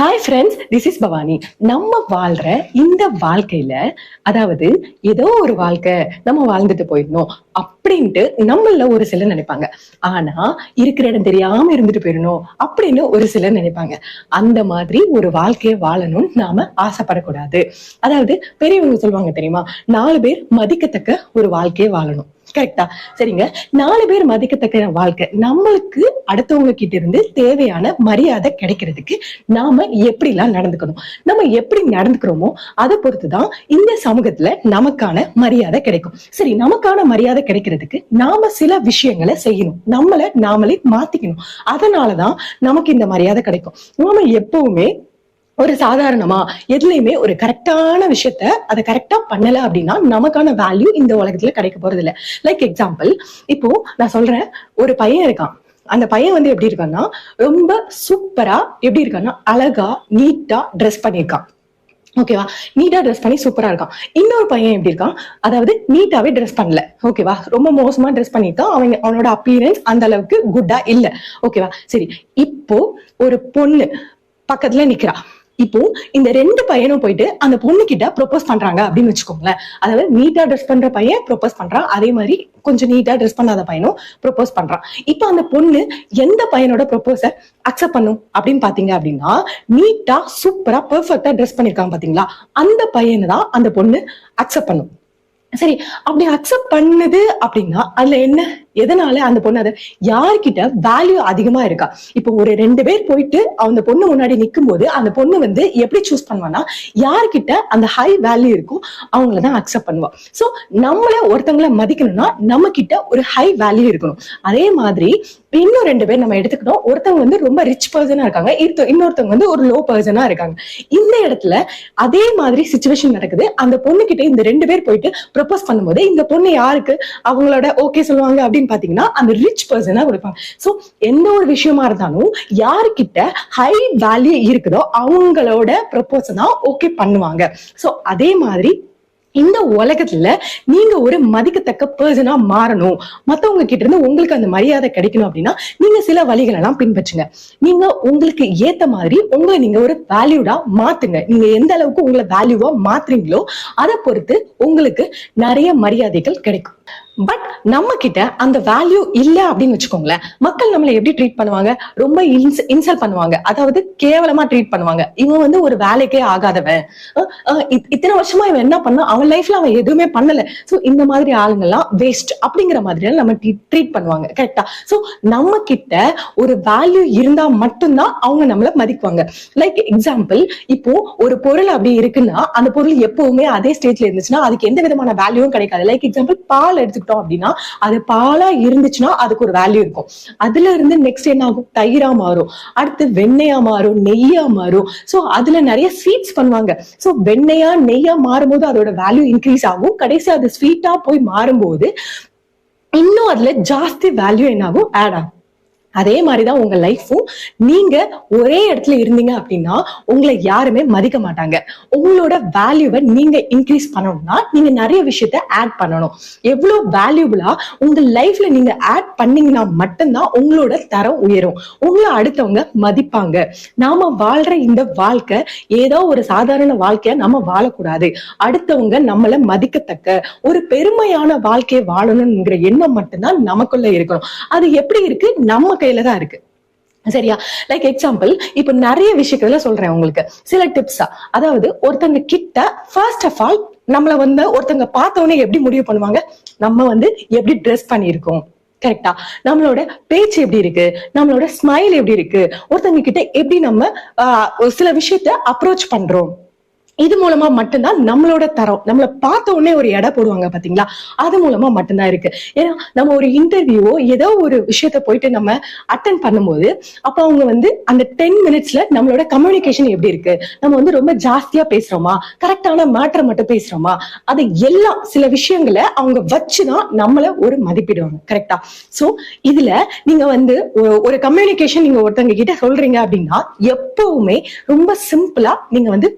Hi friends this is Bhavani. நம்ம வாழ்ற இந்த வாழ்க்கையில அதாவது ஏதோ ஒரு வாழ்க்கை நம்ம வாழ்ந்துட்டு போயிடணும் அப்படின்ட்டு நம்மள ஒரு சிலர் நினைப்பாங்க. ஆனா இருக்கிற இடம் தெரியாம இருந்துட்டு போயிடணும் அப்படின்னு ஒரு சிலர் நினைப்பாங்க. அந்த மாதிரி ஒரு வாழ்க்கையை வாழணும்னு நாம ஆசைப்படக்கூடாது. அதாவது பெரியவங்க சொல்லுவாங்க தெரியுமா? நாலு பேர் மதிக்கத்தக்க ஒரு வாழ்க்கையை வாழணும். கரெக்டா சரிங்க. நாலு பேர் மதிக்கத்தக்க வாழ்க்கை. நம்மளுக்கு அடுத்தவங்க கிட்ட இருந்து தேவையான மரியாதை கிடைக்கிறதுக்கு நாம எப்படி எல்லாம் நடந்துக்கணும்? நம்ம எப்படி நடந்துக்கிறோமோ அதை பொறுத்துதான் இந்த சமூகத்துல நமக்கான மரியாதை கிடைக்கும். சரி நமக்கான மரியாதை கிடைக்கிறதுக்கு நாம சில விஷயங்களை செய்யணும். நம்மள நாமளே மாத்திக்கணும். அதனாலதான் நமக்கு இந்த மரியாதை கிடைக்கும். நாம எப்பவுமே ஒரு சாதாரணமா எதுலையுமே ஒரு கரெக்டான விஷயத்த அதை கரெக்டா பண்ணல அப்படின்னா நமக்கான வேல்யூ இந்த உலகத்துல கிடைக்க போறது இல்ல. லைக் எக்ஸாம்பிள் இப்போ நான் சொல்றேன் ஒரு பையன் இருக்கான். அந்த பையன் வந்து எப்படி இருக்கான்னா ரொம்ப சூப்பரா எப்படி இருக்கான்னா அழகா நீட்டா ட்ரெஸ் பண்ணியிருக்கான். ஓகேவா நீட்டா ட்ரெஸ் பண்ணி சூப்பரா இருக்கான். இன்னொரு பையன் எப்படி இருக்கான்? அதாவது நீட்டாவே ட்ரெஸ் பண்ணல. ஓகேவா ரொம்ப மோசமா ட்ரெஸ் பண்ணியிருக்கான் அவன் அவனோட அப்பீரன்ஸ் அந்த அளவுக்கு குட்டா இல்ல. ஓகேவா சரி இப்போ ஒரு பொண்ணு பக்கத்துல நிக்கிறா. இப்போ இந்த ரெண்டு பையனும் போயிட்டு அந்த பொண்ணு கிட்ட ப்ரொபோஸ் பண்றாங்க அப்படின்னு வச்சுக்கோங்களேன். அதாவது நீட்டா ட்ரெஸ் பண்ற பையன் ப்ரொபோஸ் பண்றான். அதே மாதிரி கொஞ்சம் நீட்டா ட்ரெஸ் பண்ணாத பையனும் ப்ரொபோஸ் பண்றான். இப்போ அந்த பொண்ணு எந்த பையனோட ப்ரொபோஸ அக்செப்ட் பண்ணும் அப்படின்னு பாத்தீங்க அப்படின்னா நீட்டா சூப்பரா பெர்ஃபெக்டா ட்ரெஸ் பண்ணிருக்காங்க பாத்தீங்களா? அந்த பையனை தான் அந்த பொண்ணு அக்செப்ட் பண்ணும். சரி அப்படி அக்செப்ட் பண்ணுது அப்படின்னா அதுல என்ன எதனால அந்த பொண்ணு அதை யார்கிட்ட வேல்யூ அதிகமா இருக்கா? இப்போ ஒரு ரெண்டு பேர் போயிட்டு அந்த பொண்ணு முன்னாடி நிற்கும் போது அந்த பொண்ணு வந்து எப்படி சூஸ் பண்ணுவான்னா யார்கிட்ட அந்த ஹை வேல்யூ இருக்கும் அவங்கள தான் அக்செப்ட் பண்ணுவா. ஸோ நம்மள ஒருத்தங்களை மதிக்கணும்னா நம்ம கிட்ட ஒரு ஹை வேல்யூ இருக்கணும். அதே மாதிரி இன்னும் ரெண்டு பேர் நம்ம எடுத்துக்கிட்டோம். ஒருத்தவங்க வந்து ரொம்ப ரிச் பர்சனா இருக்காங்க. இன்னொருத்தவங்க வந்து ஒரு லோ பர்சனா இருக்காங்க. இந்த இடத்துல அதே மாதிரி சுச்சுவேஷன் நடக்குது. அந்த பொண்ணு கிட்ட இந்த ரெண்டு பேர் போயிட்டு ப்ரொபோஸ் பண்ணும்போது இந்த பொண்ணு யாருக்கு? அவங்களோட ஓகே சொல்லுவாங்க அப்படின்னு பாத்தீங்கன்னா அந்த ரிச் பர்சனா கொடுப்பாங்க. சோ எந்த ஒரு விஷயமா இருந்தாலும் யாருக்கிட்ட ஹை வேல்யூ இருக்குதோ அவங்களோட ப்ரொபோஸ் தான் ஓகே பண்ணுவாங்க. சோ அதே மாதிரி இந்த உலகத்துல நீங்க ஒரு மதிக்கத்தக்க பர்சனா மாறணும். மத்தவங்க கிட்ட இருந்து உங்களுக்கு அந்த மரியாதை கிடைக்கணும் அப்படின்னா நீங்க சில வழிகள் எல்லாம் பின்பற்றுங்க. நீங்க உங்களுக்கு ஏத்த மாதிரி உங்களை நீங்க ஒரு வேல்யூடா மாத்துங்க. நீங்க எந்த அளவுக்கு உங்களை வேல்யூவா மாத்துறீங்களோ அதை பொறுத்து உங்களுக்கு நிறைய மரியாதைகள் கிடைக்கும். பட் நம்ம கிட்ட அந்த வேல்யூ இல்ல அப்படின்னு வச்சுக்கோங்களேன். மக்கள் நம்மளை எப்படி ட்ரீட் பண்ணுவாங்க? ரொம்ப இன்சல்ட் பண்ணுவாங்க. அதாவது கேவலமா ட்ரீட் பண்ணுவாங்க. இவன் வந்து ஒரு வேலைக்கே ஆகாதவன். இத்தனை வருஷமா இவன் என்ன பண்ணா? அவன் லைஃப்ல அவன் எதுவுமே பண்ணல. சோ இந்த மாதிரி ஆளுங்கெல்லாம் வேஸ்ட் அப்படிங்கிற மாதிரி நம்ம ட்ரீட் பண்ணுவாங்க. கரெக்டா சோ நம்ம கிட்ட ஒரு வேல்யூ இருந்தா மட்டும்தான் அவங்க நம்மள மதிக்குவாங்க. லைக் எக்ஸாம்பிள் இப்போ ஒரு பொருள் அப்படி இருக்குன்னா அந்த பொருள் எப்பவுமே அதே ஸ்டேஜ்ல இருந்துச்சுன்னா அதுக்கு எந்த விதமான வேல்யூவும் கிடைக்காது. லைக் எக்ஸாம்பிள் பால் எடுத்துக்கிட்டோம் அப்படின்னா அது பாலா இருந்துச்சுன்னா அதுக்கு ஒரு வேல்யூ இருக்கும். அதுல இருந்து நெக்ஸ்ட் என்ன ஆகும்? தயிரா மாறும். அடுத்து வெண்ணெயா மாறும் நெய்யா மாறும். சோ அதுல நிறைய ஸ்வீட்ஸ் பண்ணுவாங்க. சோ வெண்ணெயா நெய்யா மாறும்போது அதோட வேல்யூ இன்க்ரீஸ் ஆகும். கடைசி அது ஸ்வீட்டா போய் மாறும்போது இன்னும் அதுல ஜாஸ்தி வேல்யூ என்ன ஆகும்? ஆட் ஆகும். அதே மாதிரிதான் உங்க லைஃப்பும் நீங்க ஒரே இடத்துல இருந்தீங்க அப்படின்னா உங்களை யாருமே மதிக்க மாட்டாங்க. உங்களோட வேல்யூவை நீங்க இன்க்ரீஸ் பண்ணணும்னா நீங்க நிறைய விஷயத்த ஆட் பண்ணணும். எவ்வளவு வேல்யூபிளா உங்க லைஃப்ல நீங்க ஆட் பண்ணீங்கன்னா மட்டும்தான் உங்களோட தரம் உயரும். உங்களை அடுத்தவங்க மதிப்பாங்க. நாம வாழ்ற இந்த வாழ்க்கை ஏதோ ஒரு சாதாரண வாழ்க்கைய நம்ம வாழக்கூடாது. அடுத்தவங்க நம்மள மதிக்கத்தக்க ஒரு பெருமையான வாழ்க்கையை வாழணும்ங்கிற எண்ணம் மட்டும்தான் நமக்குள்ள இருக்கணும். அது எப்படி இருக்கு? நம்ம கையில தான் இருக்கு. சரியா? லைக் எக்ஸாம்பிள் இப்ப நிறைய விஷயத்துல சொல்றேன் உங்களுக்கு. சில டிப்ஸா அதாவது ஒருத்தங்க கிட்ட ஃபர்ஸ்ட் ஆஃப் ஆல் நம்மள வந்து ஒருத்தங்க பார்த்தவொடனே எப்படி முடிவு பண்ணுவாங்க? நம்ம வந்து எப்படி ட்ரெஸ் பண்ணியிருக்கோம்? கரெக்டா நம்மளோட பேச்சு எப்படி இருக்கு? நம்மளோட ஸ்மைல் எப்படி இருக்கு? ஒருத்தங்க கிட்ட எப்படி நம்ம ஆஹ், சில விஷயத்த அப்ரோச் பண்றோம்? இது மூலமா மட்டும்தான் நம்மளோட தரம். நம்மள பார்த்த உடனே ஒரு எடை போடுவாங்க பாத்தீங்களா? அது மூலமா மட்டும்தான் இருக்கு. ஏன்னா நம்ம ஒரு இன்டர்வியூவோ ஏதோ ஒரு விஷயத்த போயிட்டு நம்ம அட்டன் பண்ணும்போது அப்ப அவங்க வந்து அந்த டென் மினிட்ஸ்ல நம்மளோட கம்யூனிகேஷன் எப்படி இருக்கு? நம்ம வந்து ரொம்ப ஜாஸ்தியா பேசுறோமா? கரெக்டான மேட்டர் மட்டும் பேசுறோமா? அது எல்லாம் சில விஷயங்களை அவங்க வச்சுதான் நம்மள ஒரு மதிப்பிடுவாங்க. கரெக்டா சோ இதுல நீங்க வந்து ஒரு கம்யூனிகேஷன் நீங்க ஒருத்தங்க கிட்ட சொல்றீங்க அப்படின்னா எப்பவுமே ரொம்ப சிம்பிளா நீங்க வந்து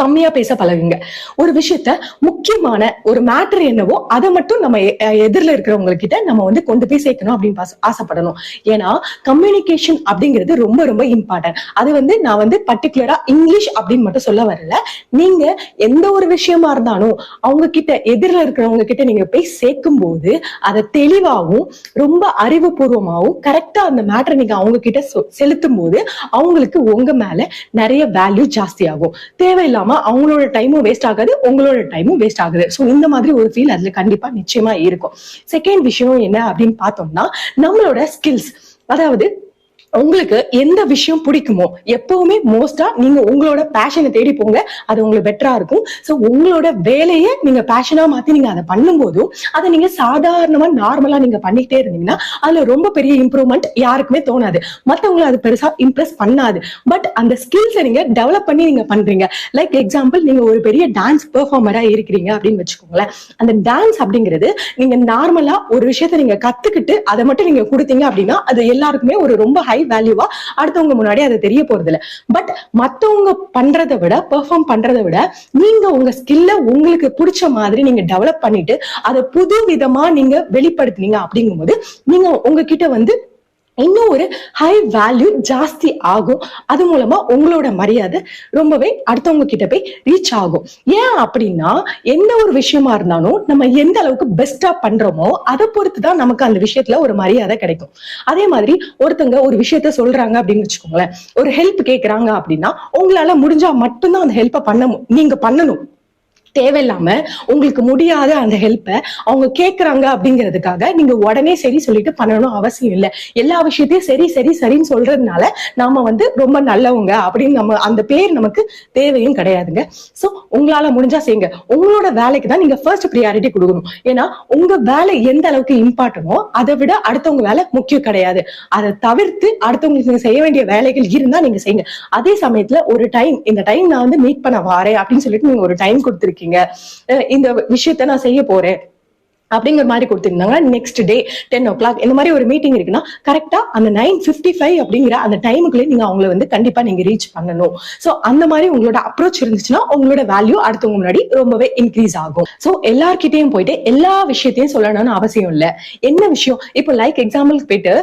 கம்மியா பேச பழகுங்க. ஒரு விஷயத்த முக்கியமான ஒரு மேட்டர் என்னவோ அதை மட்டும் நம்ம எதிரில் இருக்கிறவங்க கிட்ட நம்ம வந்து கொண்டு போய் சேர்க்கணும் அப்படின்னு ஆசைப்படணும். ஏன்னா கம்யூனிகேஷன் அப்படிங்கிறது ரொம்ப ரொம்ப இம்பார்ட்டன்ட் அது வந்து நான் வந்து பர்டிகுலரா இங்கிலீஷ் அப்படின்னு மட்டும் சொல்ல வரல. நீங்க எந்த ஒரு விஷயமா இருந்தாலும் அவங்க கிட்ட எதிரில் இருக்கிறவங்க கிட்ட நீங்க போய் சேர்க்கும் போது அதை தெளிவாகவும் ரொம்ப அறிவுபூர்வமாகவும் கரெக்டா அந்த மேட்டரை நீங்க அவங்க கிட்ட செலுத்தும் போது அவங்களுக்கு உங்க மேல நிறைய வேல்யூ ஜாஸ்தி ஆகும் தேவையில்லாம அவங்களோட டைமும் வேஸ்ட் ஆகாது உங்களோட டைமும் வேஸ்ட் ஆகுது. ஸோ இந்த மாதிரி ஒரு ஃபீல் அதுல கண்டிப்பா நிச்சயமா இருக்கும். செகண்ட் விஷயம் என்ன அப்படின்னு பார்த்தோம்னா நம்மளோட ஸ்கில்ஸ் அதாவது உங்களுக்கு எந்த விஷயம் பிடிக்குமோ எப்பவுமே மோஸ்டா நீங்க உங்களோட பேஷனை தேடி போங்க. அது உங்களுக்கு பெட்டரா இருக்கும். சோ உங்களோட வேலையை நீங்க பேஷனா மாத்தி நீங்க அதை பண்ணும்போதும் அதை நீங்க சாதாரணமா நார்மலா நீங்க பண்ணிக்கிட்டே இருந்தீங்கன்னா அதுல ரொம்ப பெரிய இம்ப்ரூவ்மெண்ட் யாருக்குமே தோணாது. மத்தவங்களை அது பெருசா இம்ப்ரெஸ் பண்ணாது. பட் அந்த ஸ்கில்ஸை நீங்க டெவலப் பண்ணி நீங்க பண்றீங்க. லைக் எக்ஸாம்பிள் நீங்க ஒரு பெரிய டான்ஸ் பெர்ஃபார்மரா இருக்கிறீங்க அப்படின்னு வச்சுக்கோங்களேன். அந்த டான்ஸ் அப்படிங்கிறது நீங்க நார்மலா ஒரு விஷயத்த நீங்க கத்துக்கிட்டு அதை மட்டும் நீங்க கொடுத்தீங்க அப்படின்னா அது எல்லாருக்குமே ஒரு ரொம்ப ஹை வேல்யூவா அடுத்தவங்க முன்னாடி அது தெரிய போறது இல்லை பட் மத்தவங்க பண்றதை விட பெர்ஃபார்ம் பண்றதை விட நீங்க உங்க ஸ்கில்ல உங்களுக்கு பிடிச்ச மாதிரி நீங்க டெவலப் பண்ணிட்டு அதை புது விதமா நீங்க வெளிப்படுத்தினீங்க அப்படிங்கும்போது நீங்க உங்ககிட்ட வந்து இன்னும் ஒரு ஹை வேல்யூ ஜாஸ்தி ஆகும். அது மூலமா உங்களோட மரியாதை ரொம்பவே அடுத்தவங்க கிட்ட போய் ரீச் ஆகும். ஏன் அப்படின்னா எந்த ஒரு விஷயமா இருந்தாலும் நம்ம எந்த அளவுக்கு பெஸ்டா பண்றோமோ அதை பொறுத்து தான் நமக்கு அந்த விஷயத்துல ஒரு மரியாதை கிடைக்கும். அதே மாதிரி ஒருத்தங்க ஒரு விஷயத்த சொல்றாங்க அப்படின்னு வச்சுக்கோங்களேன். ஒரு ஹெல்ப் கேட்கறாங்க அப்படின்னா உங்களால முடிஞ்சா மட்டும்தான் அந்த ஹெல்ப்பை பண்ண நீங்க பண்ணணும். தேவையில்லாம உங்களுக்கு முடியாத அந்த ஹெல்ப்பை அவங்க கேட்கறாங்க அப்படிங்கிறதுக்காக நீங்க உடனே சரி சொல்லிட்டு பண்ணணும் அவசியம் இல்லை. எல்லா விஷயத்தையும் சரி சரி சரின்னு சொல்றதுனால நாம வந்து ரொம்ப நல்லவங்க அப்படின்னு நம்ம அந்த பேர் நமக்கு தேவையும் கிடையாதுங்க. சோ உங்களால முடிஞ்சா செய்யுங்க. உங்களோட வேலைக்கு தான் நீங்க ஃபர்ஸ்ட் ப்ரியாரிட்டி கொடுக்கணும். ஏன்னா உங்க வேலை எந்த அளவுக்கு இம்பார்ட்டனோ அதை விட அடுத்தவங்க வேலை முக்கியம் கிடையாது. அதை தவிர்த்து அடுத்தவங்களுக்கு நீங்க செய்ய வேண்டிய வேலைகள் இருந்தா நீங்க செய்யுங்க. அதே சமயத்துல ஒரு டைம் இந்த டைம் நான் வந்து மீட் பண்ண வாரேன் அப்படின்னு சொல்லிட்டு நீங்க ஒரு டைம் கொடுத்துருக்கீங்க. இருக்கீங்க இந்த விஷயத்த நான் செய்ய போறேன். அப்படிங்கிற மாதிரி கொடுத்துருந்தாங்க. Next day ten o'clock இந்த மாதிரி ஒரு மீட்டிங் இருக்குன்னா கரெக்டா அந்த நைன் பிப்டி ஃபைவ் அப்படிங்கிற அந்த டைமுக்குள்ளே நீங்க அவங்கள வந்து கண்டிப்பா நீங்க ரீச் பண்ணணும். சோ அந்த மாதிரி உங்களோட அப்ரோச் இருந்துச்சுன்னா உங்களோட வேல்யூ அடுத்தவங்க முன்னாடி ரொம்பவே இன்க்ரீஸ் ஆகும். சோ எல்லார்கிட்டையும் போயிட்டு எல்லா விஷயத்தையும் சொல்லணும்னு அவசியம் இல்ல. என்ன விஷயம்? இப்போ லைக் எக்ஸாம்பிளுக்கு போயிட்டு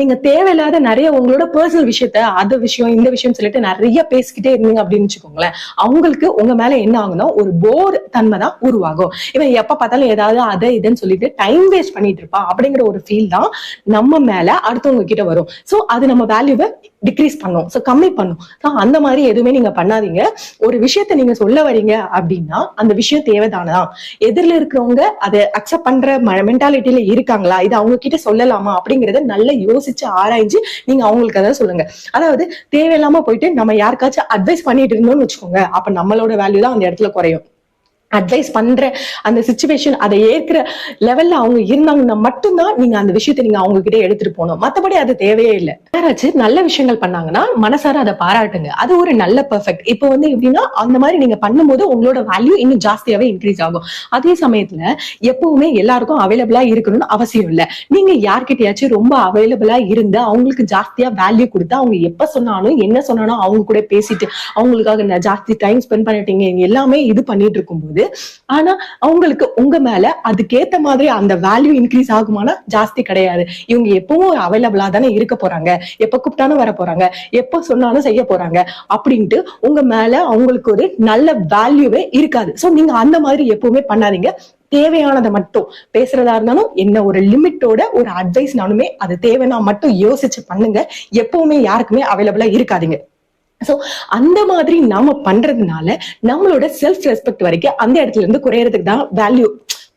நீங்க தேவையில்லாத நிறைய உங்களோட பர்சனல் விஷயத்த அது விஷயம் இந்த விஷயம் சொல்லிட்டு நிறைய பேசிக்கிட்டே இருந்தீங்க அப்படின்னு வச்சுக்கோங்களேன். அவங்களுக்கு உங்க மேல என்ன ஆகுனா ஒரு போர் தன்மை தான் உருவாகும். இவன் எப்ப பார்த்தாலும் ஏதாவது அதை இல்லைன்னு சொல்லிட்டு டைம் வேஸ்ட் பண்ணிட்டு இருப்பான் அப்படிங்கிற ஒரு ஃபீல் தான் நம்ம மேல அடுத்தவங்க கிட்ட வரும். சோ அது நம்ம வேல்யூவை டிக்ரீஸ் பண்ணும். சோ கம்மி பண்ணும். So, அந்த மாதிரி எதுவுமே நீங்க பண்ணாதீங்க. ஒரு விஷயத்த நீங்க சொல்ல வரீங்க அப்படின்னா அந்த விஷயம் தேவைதானதான். எதிரில் இருக்கிறவங்க அதை அக்செப்ட் பண்ற மென்டாலிட்டியில இருக்காங்களா? இது அவங்க கிட்ட சொல்லலாமா அப்படிங்கறத நல்லா யோசிச்சு ஆராய்ஞ்சு நீங்க அவங்களுக்கு அதை சொல்லுங்க. அதாவது தேவையில்லாம போயிட்டு நம்ம யாருக்காச்சும் அட்வைஸ் பண்ணிட்டு இருந்தோம்னு வச்சுக்கோங்க. அப்ப நம்மளோட வேல்யூ தான் அந்த இடத்துல குறையும். அட்வைஸ் பண்ற அந்த சுச்சுவேஷன் அதை ஏற்கிற லெவல்ல அவங்க இருந்தாங்கன்னா மட்டும்தான் நீங்க அந்த விஷயத்தை நீங்க அவங்க கிட்ட எடுத்துட்டு போகணும். மத்தபடி அது தேவையே இல்லை. யாராச்சும் நல்ல விஷயங்கள் பண்ணாங்கன்னா மனசார அதை பாராட்டுங்க. அது ஒரு நல்ல பெர்ஃபெக்ட் இப்போ வந்து எப்படின்னா அந்த மாதிரி நீங்க பண்ணும்போது உங்களோட வேல்யூ இன்னும் ஜாஸ்தியாவே இன்க்ரீஸ் ஆகும். அதே சமயத்துல எப்பவுமே எல்லாருக்கும் அவைலபிளா இருக்கணும்னு அவசியம் இல்லை. நீங்க யார்கிட்டயாச்சும் ரொம்ப அவைலபிளா இருந்து அவங்களுக்கு ஜாஸ்தியா வேல்யூ கொடுத்து அவங்க எப்ப சொன்னாலும் என்ன சொன்னாலும் அவங்க கூட பேசிட்டு அவங்களுக்காக ஜாஸ்தி டைம் ஸ்பெண்ட் பண்ணிட்டீங்க எல்லாமே இது பண்ணிட்டு இருக்கும்போது ஆனா அவங்களுக்கு உங்க மேல அதுக்கேத்த மாதிரி அந்த வேல்யூ இன்க்ரீஸ் ஆகுமானா ஜாஸ்தி கிடையாது. இவங்க எப்பவும் அவைலபிளா தானே இருக்க போறாங்க. எப்ப கூப்பிட்டாலும் வர போறாங்க. எப்ப சொன்னாலும் செய்ய போறாங்க. அப்படின்ட்டு உங்க மேல அவங்களுக்கு ஒரு நல்ல வேல்யூவே இருக்காது. சோ நீங்க அந்த மாதிரி எப்பவுமே பண்ணாதீங்க. தேவையானதை மட்டும் பேசுறதா இருந்தாலும் என்ன ஒரு லிமிட்டோட ஒரு அட்வைஸ்னாலுமே அது தேவைன்னா மட்டும் யோசிச்சு பண்ணுங்க. எப்பவுமே யாருக்குமே அவைலபிளா இருக்காதீங்க. ஸோ அந்த மாதிரி நாம பண்றதுனால நம்மளோட செல்ஃப் ரெஸ்பெக்ட் வரைக்கும் அந்த இடத்துல இருந்து குறையறதுக்கு தான் வேல்யூ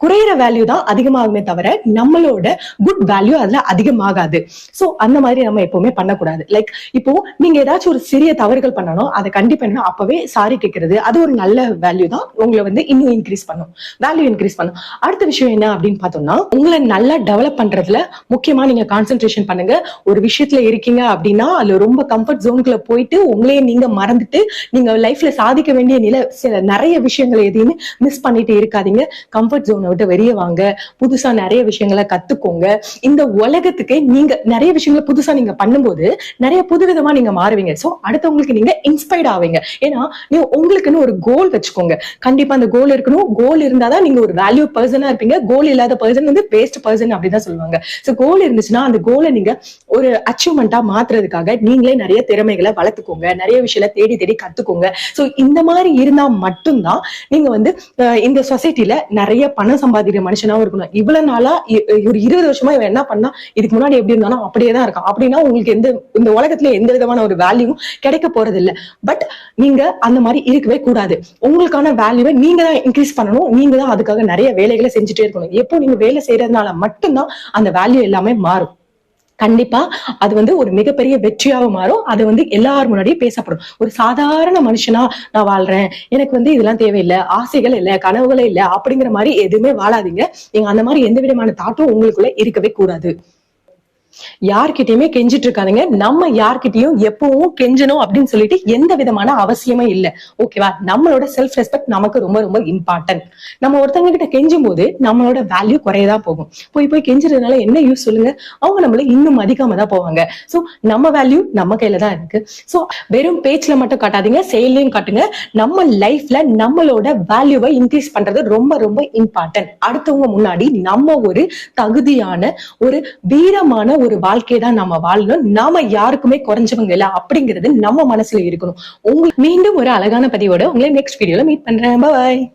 குறையிற வேல்யூ தான் அதிகமாகுமே தவிர நம்மளோட குட் வேல்யூ அதுல அதிகமாகாது. சோ அந்த மாதிரி நம்ம எப்பவுமே பண்ணக்கூடாது. லைக் இப்போ நீங்க ஏதாச்சும் ஒரு சிறிய தவறுகள் பண்ணணும் அதை கண்டிப்பா என்ன அப்பவே சாரி கேட்கறது அது ஒரு நல்ல வேல்யூ தான் உங்களை வந்து இன்னும் இன்க்ரீஸ் பண்ணும். வேல்யூ இன்க்ரீஸ் பண்ணும். அடுத்த விஷயம் என்ன அப்படின்னு பார்த்தோம்னா உங்களை நல்லா டெவலப் பண்றதுல முக்கியமா நீங்க கான்சென்ட்ரேஷன் பண்ணுங்க. ஒரு விஷயத்துல இருக்கீங்க அப்படின்னா அதுல ரொம்ப கம்ஃபர்ட் ஜோனுக்குள்ள போயிட்டு உங்களையே நீங்க மறந்துட்டு நீங்க லைஃப்ல சாதிக்க வேண்டிய நில சில நிறைய விஷயங்களை எதையுமே மிஸ் பண்ணிட்டு இருக்காதீங்க. கம்ஃபர்ட் ஜோன் ஜோனை விட்டு வெளியே வாங்க. புதுசா நிறைய விஷயங்களை கத்துக்கோங்க. இந்த உலகத்துக்கு நீங்க நிறைய விஷயங்களை புதுசா நீங்க பண்ணும்போது நிறைய புதுவிதமா நீங்க மாறுவீங்க. சோ அடுத்தவங்களுக்கு நீங்க இன்ஸ்பயர்ட் ஆவீங்க. ஏன்னா நீ உங்களுக்குன்னு ஒரு கோல் வச்சுக்கோங்க. கண்டிப்பா அந்த கோல் இருக்கணும். கோல் இருந்தாதான் நீங்க ஒரு வேல்யூ பர்சனா இருப்பீங்க. கோல் இல்லாத பர்சன் வந்து வேஸ்ட் பர்சன் அப்படிதான் சொல்லுவாங்க. சோ கோல் இருந்துச்சுன்னா அந்த கோலை நீங்க ஒரு அச்சீவ்மெண்டா மாத்துறதுக்காக நீங்களே நிறைய திறமைகளை வளர்த்துக்கோங்க. நிறைய விஷயங்களை தேடி தேடி கத்துக்கோங்க. சோ இந்த மாதிரி இருந்தா மட்டும்தான் நீங்க வந்து இந்த சொசைட்டில நிறைய பணம் பணம் சம்பாதிக்கிற மனுஷனாவும் இருக்கணும். இவ்வளவு நாளா ஒரு இருபது வருஷமா இவன் என்ன பண்ணா இதுக்கு முன்னாடி எப்படி இருந்தாலும் அப்படியே தான் இருக்கான். அப்படின்னா உங்களுக்கு எந்த இந்த உலகத்துல எந்த விதமான ஒரு வேல்யூவும் கிடைக்க போறது இல்ல பட் நீங்க அந்த மாதிரி இருக்கவே கூடாது. உங்களுக்கான வேல்யூவை நீங்க தான் இன்க்ரீஸ் பண்ணணும். நீங்க தான் அதுக்காக நிறைய வேலைகளை செஞ்சுட்டே இருக்கணும். எப்போ நீங்க வேலை செய்யறதுனால மட்டும்தான் அந்த வேல்யூ எல்லாமே மாறும். கண்டிப்பா அது வந்து ஒரு மிகப்பெரிய வெற்றியாக மாறும். அது வந்து எல்லார் முன்னாடியும் பேசப்படும். ஒரு சாதாரண மனுஷனா நான் வாழ்றேன். எனக்கு வந்து இதெல்லாம் தேவையில்லை. ஆசைகள் இல்ல கனவுகளே இல்ல. அப்படிங்கிற மாதிரி எதுவுமே வாழாதீங்க. நீங்க அந்த மாதிரி எந்த விதமான தாட்டும் உங்களுக்குள்ள இருக்கவே கூடாது. யார்கிட்டயுமே கெஞ்சிட்டு இருக்காதுங்க. நம்ம யார்கிட்டயும் எப்பவும் கெஞ்சணும் அப்படின்னு சொல்லிட்டு எந்த விதமான அவசியமே இல்ல. ஓகேவா நம்மளோட செல்ஃப் ரெஸ்பெக்ட் நமக்கு ரொம்ப ரொம்ப இம்பார்ட்டன்ட் நம்ம ஒருத்தவங்க கிட்ட கெஞ்சும் போது நம்மளோட வேல்யூ குறையதான் போகும். போய் போய் கெஞ்சுறதுனால என்ன யூஸ் சொல்லுங்க? அவங்க நம்மள இன்னும் அதிகமா தான் போவாங்க. சோ நம்ம வேல்யூ நம்ம கையில தான் இருக்கு. சோ வெறும் பேச்சுல மட்டும் காட்டாதீங்க. செயலையும் காட்டுங்க. நம்ம லைஃப்ல நம்மளோட வேல்யூவை இன்க்ரீஸ் பண்றது ரொம்ப ரொம்ப இம்பார்ட்டன்ட் அடுத்தவங்க முன்னாடி நம்ம ஒரு தகுதியான ஒரு வீரமான ஒரு வாழ்க்கையை தான் நம்ம வாழணும். நாம யாருக்குமே குறைஞ்சவங்க இல்ல அப்படிங்கிறது நம்ம மனசுல இருக்கணும். உங்களுக்கு மீண்டும் ஒரு அழகான பதிவோட உங்களை நெக்ஸ்ட் வீடியோல மீட் பண்றேன். பாய்